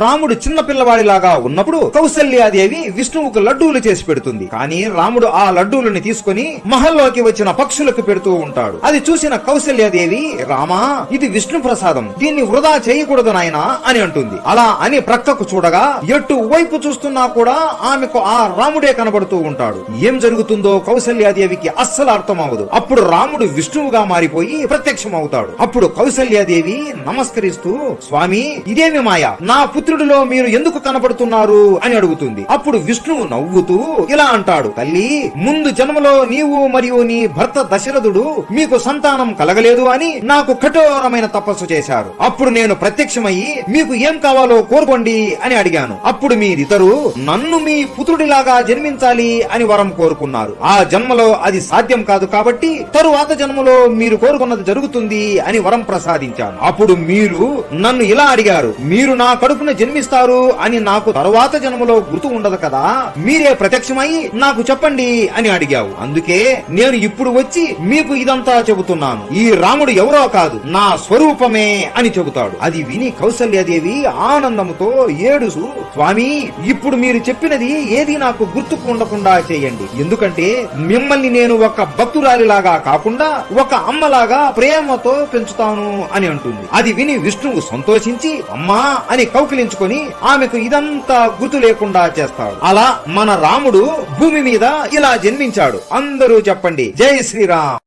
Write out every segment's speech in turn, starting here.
రాముడు చిన్న పిల్లవాడిలాగా ఉన్నప్పుడు కౌసల్యాదేవి విష్ణువుకు లడ్డూలు చేసి పెడుతుంది. కానీ రాముడు ఆ లడ్డూలని తీసుకుని మహల్లోకి వచ్చిన పక్షులకు పెడుతూ ఉంటాడు. అది చూసిన కౌసల్యాదేవి రామా ఇది విష్ణు ప్రసాదం. దీన్ని వృధా చేయకూడదు నాయనా అని అంటుంది. అలా అని ప్రక్కకు చూడగా ఎటు వైపు చూస్తున్నా కూడా ఆమెకు ఆ రాముడే కనబడుతూ ఉంటాడు. ఏం జరుగుతుందో కౌసల్యాదేవికి అస్సలు అర్థం అవ్వదు అప్పుడు రాముడు విష్ణువుగా మారిపోయి ప్రత్యక్షమవుతాడు. అప్పుడు కౌసల్యాదేవి నమస్కరిస్తూ స్వామి ఇదేమి మాయ? నా పుత్రుడిలో మీరు ఎందుకు కనపడుతున్నారు అని అడుగుతుంది. అప్పుడు విష్ణువు నవ్వుతూ ఇలా అంటాడు తల్లి ముందు జన్మలో నీవు మరియు నీ భర్త దశరథుడు మీకు సంతానం కలగలేదు అని నాకు కఠోరమైన తపస్సు చేశారు. అప్పుడు నేను ప్రత్యక్షమయ్యి మీకు ఏం కావాలో కోరుకోండి అని అడిగాను. అప్పుడు మీరిద్దరు నన్ను మీ పుత్రుడిలాగా జన్మించాలి అని వరం కోరుకున్నారు. ఆ జన్మలో అది సాధ్యం కాదు కాబట్టి తరువాత జన్మలో మీరు కోరుకున్నది జరుగుతుంది అని వరం ప్రసాదించాను. అప్పుడు మీరు నన్ను ఇలా అడిగారు మీరు నా కడుపున జన్మిస్తారు అని నాకు తరువాత జన్మలో గుర్తు ఉండదు కదా? మీరే ప్రత్యక్షమై నాకు చెప్పండి అని అడిగావు. అందుకే నేను ఇప్పుడు వచ్చి మీకు ఇదంతా చెబుతున్నాను. ఈ రాముడు ఎవరో కాదు నా స్వరూపమే అని చెబుతాడు. అది విని కౌసల్యాదేవి ఆనందముతో ఏడుసు స్వామి ఇప్పుడు మీరు చెప్పినది ఏది నాకు గుర్తుకు ఉండకుండా చేయండి. ఎందుకంటే మిమ్మల్ని నేను ఒక భక్తురాలిలాగా కాకుండా ఒక అమ్మలాగా ప్రేమతో పెంచుతాను అని అంటుంది. అది విని విష్ణువు సంతోషించి అమ్మా అని కౌకిలించుకొని ఆమెకు ఇదంతా గుర్తు లేకుండా చేస్తాడు. అలా మన రాముడు భూమి మీద ఇలా జన్మించాడు. అందరూ చెప్పండి. జై శ్రీరామ్.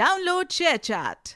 Download chat